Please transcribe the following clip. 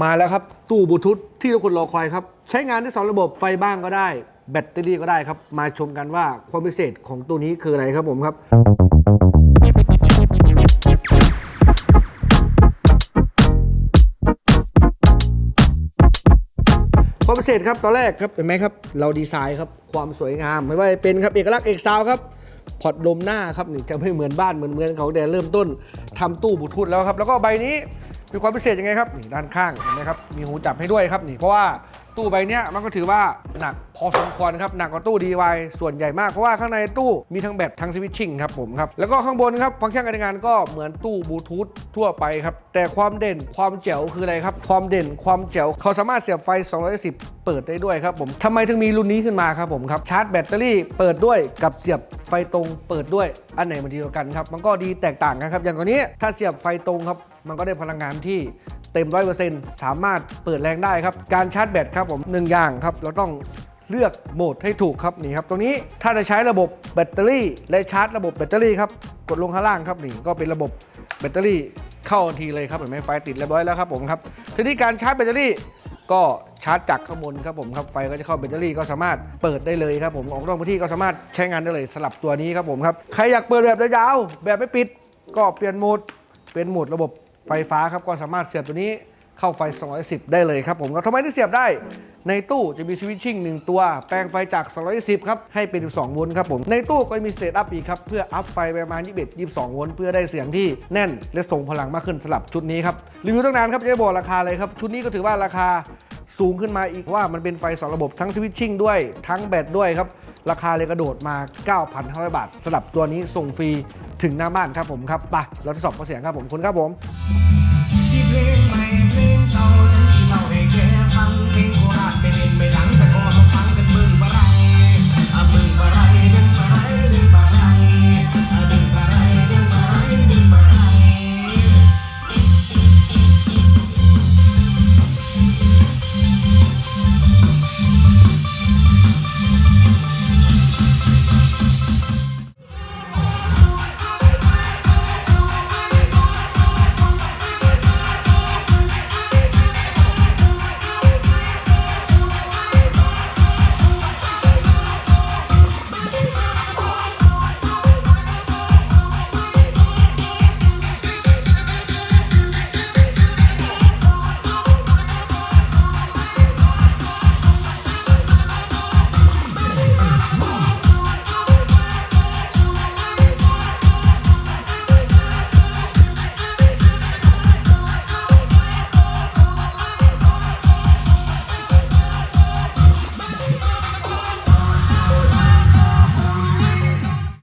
มาแล้วครับ ตู้บลูทูธที่ทุกคนรอคอยครับ ใช้งานได้สองระบบไฟบ้างก็ได้ แบตเตอรี่ก็ได้ครับ มาชมกันว่าความพิเศษของตัวนี้คืออะไรครับผมครับ ความพิเศษครับตอนแรกครับเห็นไหมครับ เราดีไซน์ครับความสวยงาม ไม่ว่าจะเป็นครับเอกลักษณ์เอกซาวครับพอร์ตลมหน้าครับนี่จะไม่เหมือนบ้านเหมือนเมือนเขาแต่เริ่มต้นทำตู้บลูทูธแล้วครับ แล้วก็ใบนี้ มีความพิเศษยังไงครับนี่ด้านข้างเห็นไหมครับมีหูจับให้ด้วยครับนี่เพราะว่าตู้ใบเนี้ยมันก็ถือว่าหนักพอสมควรครับหนักกว่าตู้ DIY ส่วนใหญ่มาก เพราะว่าข้างในตู้มีทั้งแบตทั้งสวิตชิ่งครับผมครับ แล้วก็ข้างบนครับฟังก์ชันการทำงานก็เหมือนตู้บลูทูธทั่วไปครับ แต่ความเด่นความแจ๋วคืออะไรครับ ความเด่นความแจ๋วเขาสามารถเสียบไฟ 210 เปิดได้ด้วยครับผมทำไมถึงมีรุ่นนี้ขึ้นมาครับผมครับชาร์จแบตเตอรี่เปิดด้วยกับเสียบไฟตรงเปิดด้วยอันไหนมันดีกว่ากันครับมันก็ดีแตกต่างกันครับอย่างตัวนี้ถ้าเสียบไฟตรงครับ มันก็ได้พลังงานที่เต็ม100%สามารถเปิดแรงได้ครับ การชาร์จแบตครับผมหนึ่งอย่างครับ เราต้องเลือกโหมดให้ถูกครับนี่ครับตรงนี้ถ้าจะใช้ระบบแบตเตอรี่ และชาร์จระบบแบตเตอรี่ครับกดลงข้างล่างครับนี่ก็เป็นระบบแบตเตอรี่เข้าทันทีเลยครับเห็นไหมไฟติดเรียบร้อยแล้วครับผมครับทีนี้การชาร์จแบตเตอรี่ก็ชาร์จจากข้างบนครับผมครับไฟก็จะเข้าแบตเตอรี่ก็สามารถเปิดได้เลยครับผมออกนอกพื้นที่ก็สามารถใช้งานได้เลยสลับตัวนี้ครับผมครับใครอยากเปิดแบบยาวแบบไม่ปิด ก็เปลี่ยนโหมดเป็นโหมดระบบ ไฟฟ้าครับก็สามารถเสียบตัวนี้เข้าไฟ 210 ได้เลยครับผมครับทำไมถึงเสียบได้ ในตู้จะมีสวิตชิ่ง1ตัว แปลงไฟจาก 210 ครับ ให้เป็น 12 โวลต์ครับผม ในตู้ก็จะมีสเตตอัพอีกครับ เพื่ออัพไฟประมาณ 21 22 โวลต์เพื่อได้เสียงที่แน่น และส่งพลังมากขึ้นสำหรับชุดนี้ครับ รีวิวตั้งนานครับจะได้บอกราคาเลยครับ ชุดนี้ก็ถือว่าราคาสูงขึ้นมาอีกว่ามันเป็นไฟ2ระบบทั้งสวิตชิ่งด้วยทั้งแบตด้วยครับ ราคาเลยกระโดดมา 9,500 บาทสำหรับตัวนี้ส่งฟรี ถึงหน้าบ้านครับผมครับไปเราทดสอบข้อเสียงครับผมคุณครับผมเพลงใหม่เพลงเก่าฉันที่เล่าให้แกฟังเพลงโคราชไปเล่นไปหลัง